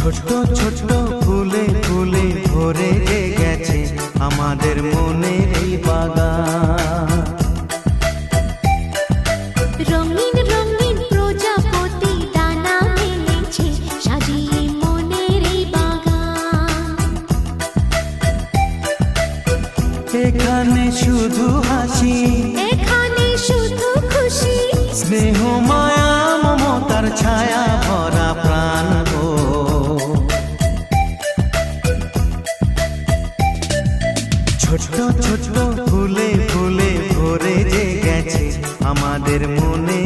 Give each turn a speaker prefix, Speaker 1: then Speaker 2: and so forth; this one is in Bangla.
Speaker 1: ছোট ছোট ফুলে ফুলে ভরে গেছে আমাদের মনের এই
Speaker 2: মনের এই বাগান।
Speaker 1: এখানে শুধু হাসি
Speaker 2: এখানে শুধু খুশি।
Speaker 1: স্নেহ মায়া মমতার ছায়া ছোট ছোট ফুলে ফুলে ভরে যে গেছে আমাদের মনে।